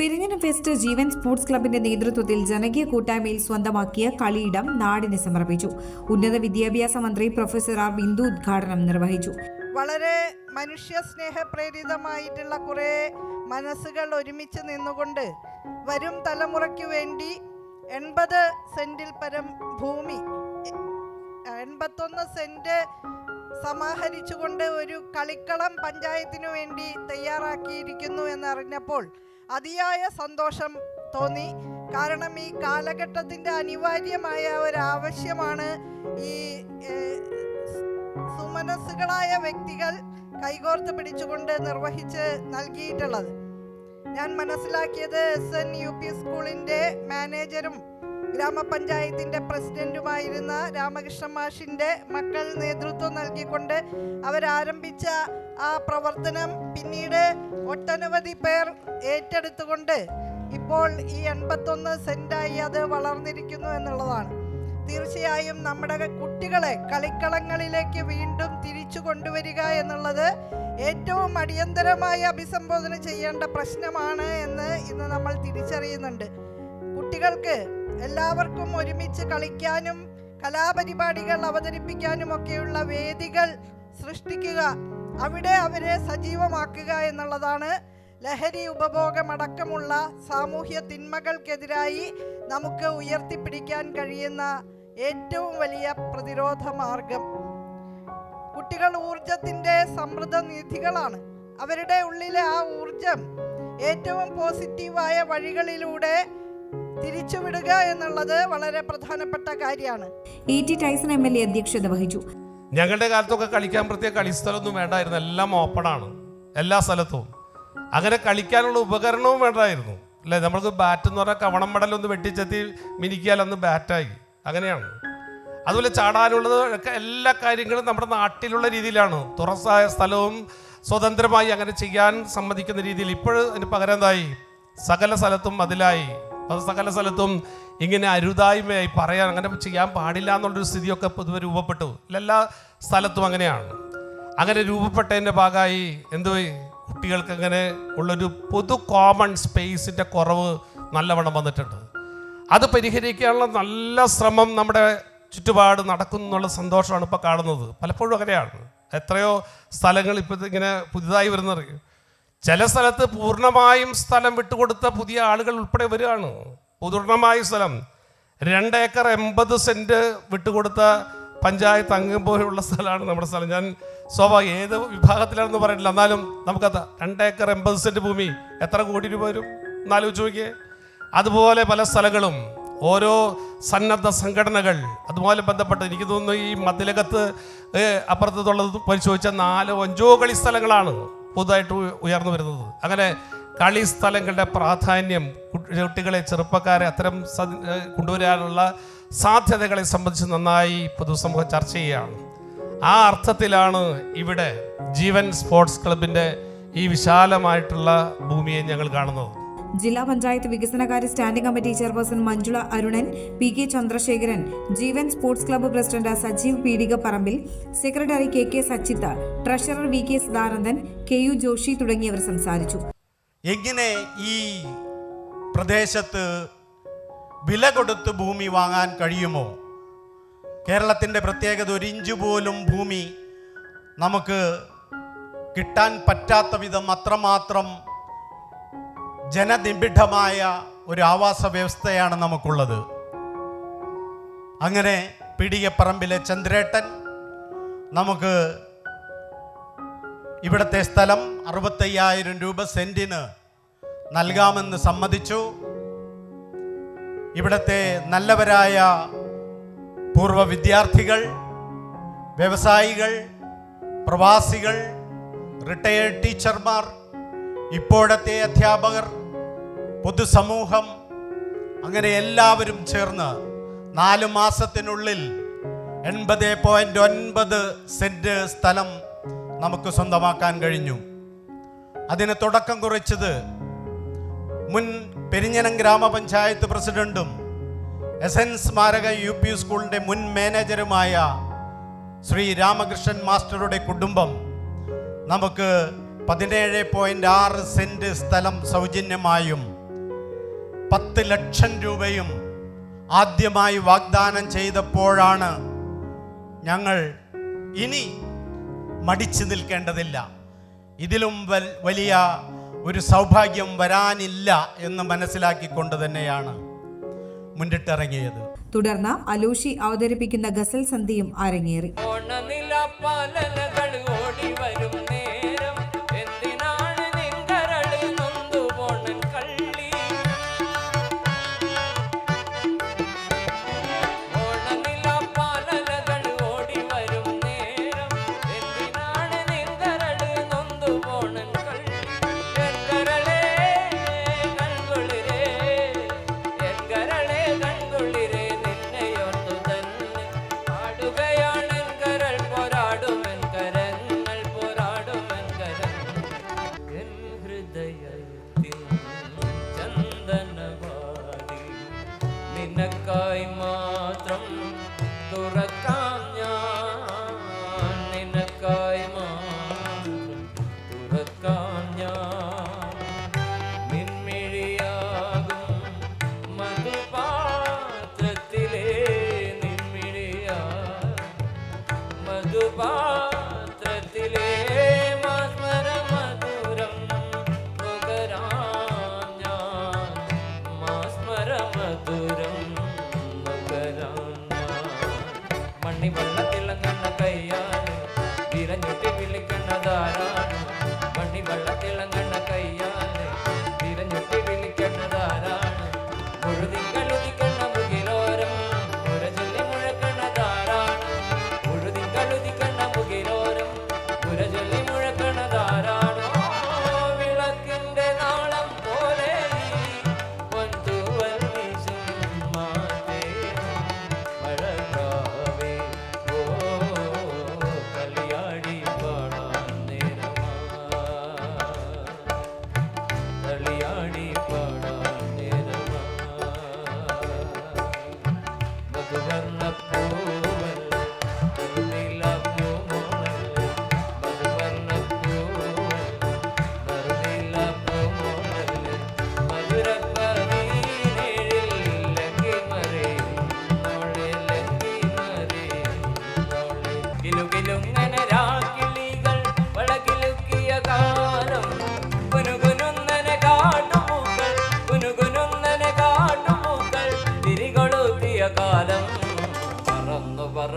Perinjanam fest ജീവൻ sports ക്ലബിന്റെ നേതൃത്വത്തിൽ ജനകീയ കൂട്ടായ്മയിൽ സ്വന്തമാക്കിയ കളിയിടം നാടിന് സമർപ്പിച്ചു. ഉന്നത വിദ്യാഭ്യാസ മന്ത്രി പ്രൊഫസർ ആർ ബിന്ദു ഉദ്ഘാടനം നിർവഹിച്ചു. വളരെ മനുഷ്യ സ്നേഹപ്രേരിതമായിട്ടുള്ള കുറേ മനസ്സുകൾ ഒരുമിച്ച് നിന്നുകൊണ്ട് വരും തലമുറയ്ക്ക് വേണ്ടി എൺപത് സെന്റിൽ പരം ഭൂമി എൺപത്തൊന്ന് സെന്റ് സമാഹരിച്ചുകൊണ്ട് ഒരു കളിക്കളം പഞ്ചായത്തിനു വേണ്ടി തയ്യാറാക്കിയിരിക്കുന്നു എന്നറിഞ്ഞപ്പോൾ അതിയായ സന്തോഷം തോന്നി. കാരണം ഈ കാലഘട്ടത്തിന്റെ അനിവാര്യമായ ഒരാവശ്യമാണ് ഈ സുമനസ്സുകളായ വ്യക്തികൾ കൈകോർത്ത് പിടിച്ചുകൊണ്ട് നിർവഹിച്ച് നൽകിയിട്ടുള്ളത്. ഞാൻ മനസ്സിലാക്കിയത് എസ് എൻ യു പി സ്കൂളിന്റെ മാനേജരും ഗ്രാമപഞ്ചായത്തിന്റെ പ്രസിഡന്റുമായിരുന്ന രാമകൃഷ്ണ മാഷിന്റെ മക്കൾ നേതൃത്വം നൽകിക്കൊണ്ട് അവരാരംഭിച്ച ആ പ്രവർത്തനം പിന്നീട് ഒട്ടനവധി പേർ ഏറ്റെടുത്തുകൊണ്ട് ഇപ്പോൾ ഈ എൺപത്തൊന്ന് സെന്റായി അത് വളർന്നിരിക്കുന്നു എന്നുള്ളതാണ്. തീർച്ചയായും നമ്മുടെ കുട്ടികളെ കളിക്കളങ്ങളിലേക്ക് വീണ്ടും തിരിച്ചു കൊണ്ടുവരിക എന്നുള്ളത് ഏറ്റവും അടിയന്തരമായി അഭിസംബോധന ചെയ്യേണ്ട പ്രശ്നമാണ് എന്ന് ഇന്ന് നമ്മൾ തിരിച്ചറിയുന്നുണ്ട്. കുട്ടികൾക്ക് എല്ലാവർക്കും ഒരുമിച്ച് കളിക്കാനും കലാപരിപാടികൾ അവതരിപ്പിക്കാനും ഒക്കെയുള്ള വേദികൾ സൃഷ്ടിക്കുക അവിടെ അവരെ സജീവമാക്കുക എന്നുള്ളതാണ് ലഹരി ഉപഭോഗമടക്കമുള്ള സാമൂഹ്യ തിന്മകൾക്കെതിരായി നമുക്ക് ഉയർത്തിപ്പിടിക്കാൻ കഴിയുന്ന ഏറ്റവും വലിയ പ്രതിരോധ മാർഗം. കുട്ടികൾ ഊർജത്തിന്റെ സമൃദ്ധ നിധികളാണ്. അവരുടെ ഉള്ളിലെ ആ ഊർജം ഏറ്റവും പോസിറ്റീവായ വഴികളിലൂടെ തിരിച്ചുവിടുക എന്നുള്ളത് വളരെ പ്രധാനപ്പെട്ട കാര്യമാണ്. E T Tyson M L A അധ്യക്ഷത വഹിച്ചു. ഞങ്ങളുടെ കാലത്തൊക്കെ കളിക്കാൻ പ്രത്യേക കളിസ്ഥലമൊന്നും വേണ്ടായിരുന്നു. എല്ലാം ഓപ്പണാണ് എല്ലാ സ്ഥലത്തും. അങ്ങനെ കളിക്കാനുള്ള ഉപകരണവും വേണ്ടായിരുന്നു. അല്ലേ? നമ്മൾക്ക് ബാറ്റ് എന്ന് പറഞ്ഞാൽ കവണം ഒന്ന് വെട്ടിച്ചെത്തി മിനിക്കിയാൽ അന്ന് ബാറ്റായി അങ്ങനെയാണ്. അതുപോലെ ചാടാനുള്ളത് ഒക്കെ എല്ലാ കാര്യങ്ങളും നമ്മുടെ നാട്ടിലുള്ള രീതിയിലാണ്. തുറസായ സ്ഥലവും സ്വതന്ത്രമായി അങ്ങനെ ചെയ്യാൻ സമ്മതിക്കുന്ന രീതിയിൽ ഇപ്പോഴും അതിന് പകരം എന്തായി? സകല സ്ഥലത്തും മതിലായി അത് സകല സ്ഥലത്തും ഇങ്ങനെ അരുതായ്മയായി പറയാൻ അങ്ങനെ ചെയ്യാൻ പാടില്ല എന്നുള്ളൊരു സ്ഥിതിയൊക്കെ പൊതുവെ രൂപപ്പെട്ടു. എല്ലാ സ്ഥലത്തും അങ്ങനെയാണ്. അങ്ങനെ രൂപപ്പെട്ടതിന്റെ ഭാഗമായി എന്തുപോയി കുട്ടികൾക്ക് അങ്ങനെ ഉള്ളൊരു പൊതു കോമൺ സ്പേസിന്റെ കുറവ് നല്ലവണ്ണം വന്നിട്ടുണ്ട്. അത് പരിഹരിക്കാനുള്ള നല്ല ശ്രമം നമ്മുടെ ചുറ്റുപാട് നടക്കുന്നു എന്നുള്ള സന്തോഷമാണ് ഇപ്പോൾ കാണുന്നത്. പലപ്പോഴും അങ്ങനെയാണ്. എത്രയോ സ്ഥലങ്ങൾ ഇപ്പോൾ ഇങ്ങനെ പുതുതായി വരുന്നറിയും? ചില സ്ഥലത്ത് പൂർണമായും സ്ഥലം വിട്ടുകൊടുത്ത പുതിയ ആളുകൾ ഉൾപ്പെടെ വരികയാണ്. പൂർണമായ സ്ഥലം. രണ്ട് ഏക്കർ എൺപത് സെന്റ് വിട്ടുകൊടുത്ത പഞ്ചായത്ത് അംഗം പോലുള്ള സ്ഥലമാണ് നമ്മുടെ സ്ഥലം. ഞാൻ സ്വാഭാവിക ഏത് വിഭാഗത്തിലാണെന്ന് പറയുന്നില്ല എന്നാലും നമുക്കത് രണ്ട് ഏക്കർ എൺപത് സെന്റ് ഭൂമി എത്ര കോടി രൂപ വരും? എന്നാലോചിച്ച് നോക്കിയേ. അതുപോലെ പല സ്ഥലങ്ങളും ഓരോ സന്നദ്ധ സംഘടനകൾ അതുപോലെ ബന്ധപ്പെട്ട് എനിക്ക് തോന്നുന്നു ഈ മതിലകത്ത് അപ്പുറത്തുള്ളത് പരിശോധിച്ച നാലോ അഞ്ചോ കളി സ്ഥലങ്ങളാണ് പുതുതായിട്ട് ഉയർന്നു വരുന്നത്. അങ്ങനെ കളി സ്ഥലങ്ങളുടെ പ്രാധാന്യം കുട്ടികളെ ചെറുപ്പക്കാരെ അത്തരം കൊണ്ടുവരാനുള്ള സാധ്യതകളെ സംബന്ധിച്ച് നന്നായി പൊതുസമൂഹം ചർച്ച ചെയ്യുകയാണ്. ആ അർത്ഥത്തിലാണ് ഇവിടെ ജീവൻ സ്പോർട്സ് ക്ലബിന്റെ ഈ വിശാലമായിട്ടുള്ള ഭൂമിയെ ഞങ്ങൾ കാണുന്നത്. ജില്ലാ പഞ്ചായത്ത് വികസനകാര്യ standing committee chairperson Manjula Arunan P K Chandrasekharan Jeevan sports club president Sajeev Peedikaparambil secretary K K Sachitha treasurer V K Sadanandan K U Joshi തുടങ്ങിയവർ സംസാരിച്ചു. എങ്ങനെ ഈ പ്രദേശത്ത് വില കൊടുത്ത് ഭൂമി വാങ്ങാൻ കഴിയുമോ? കേരളത്തിന്റെ പ്രത്യേകത ഒരു ഇഞ്ച് പോലും ഭൂമി നമുക്ക് കിട്ടാൻ പറ്റാത്ത വിധം അത്രമാത്രം ജനനിബിഡമായ ഒരു ആവാസ വ്യവസ്ഥയാണ് നമുക്കുള്ളത്. അങ്ങനെ പിടികപ്പറമ്പിലെ ചന്ദ്രേട്ടൻ നമുക്ക് ഇവിടുത്തെ സ്ഥലം അറുപത്തയ്യായിരം രൂപ സെന്റിന് നൽകാമെന്ന് സമ്മതിച്ചു. ഇവിടുത്തെ നല്ലവരായ പൂർവ വിദ്യാർത്ഥികൾ വ്യവസായികൾ പ്രവാസികൾ റിട്ടയേർഡ് ടീച്ചർമാർ ഇപ്പോഴത്തെ അധ്യാപകർ പൊതുസമൂഹം അങ്ങനെ എല്ലാവരും ചേർന്ന് നാല് മാസത്തിനുള്ളിൽ എൺപത് പോയിന്റ് ഒൻപത് സെന്റ് സ്ഥലം നമുക്ക് സ്വന്തമാക്കാൻ കഴിഞ്ഞു. അതിന് തുടക്കം കുറിച്ചത് മുൻ പെരിഞ്ഞനം ഗ്രാമപഞ്ചായത്ത് പ്രസിഡന്റും എസ് എൻ സ്മാരക യു പി സ്കൂളിന്റെ മുൻ മാനേജറുമായ ശ്രീ രാമകൃഷ്ണൻ മാസ്റ്ററുടെ കുടുംബം നമുക്ക് പതിനേഴ് പോയിന്റ് ആറ് സെന്റ് സ്ഥലം സൗജന്യമായും പത്ത് ലക്ഷം രൂപയും ആദ്യമായി വാഗ്ദാനം ചെയ്തപ്പോഴാണ് ഞങ്ങൾ ഇനി മടിച്ചു നിൽക്കേണ്ടതില്ല. ഇതിലും വലിയ ഒരു സൗഭാഗ്യം വരാനില്ല എന്ന് മനസ്സിലാക്കിക്കൊണ്ട് തന്നെയാണ് മുന്നിട്ടിറങ്ങിയത്. തുടർന്ന് അലൂഷി അവതരിപ്പിക്കുന്ന ഗസൽ സന്ധിയും അരങ്ങേറി.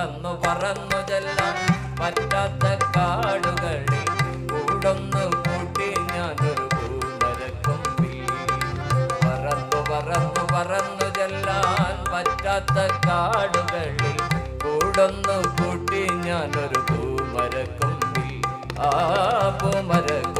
പറന്നു പറന്നു ചെല്ലാം പറ്റാത്ത കാടുകളിൽ കൂടൊന്ന് കൂട്ടി ഞാനൊരു പൂമരക്കൊമ്പിൽ പറന്നു പറന്നു പറന്നു ചെല്ലാൻ പറ്റാത്ത കാടുകളിൽ കൂടൊന്ന് കൂട്ടി ഞാനൊരു പൂമരക്കൊമ്പിൽ ആ പൂമരക്കൊമ്പിൽ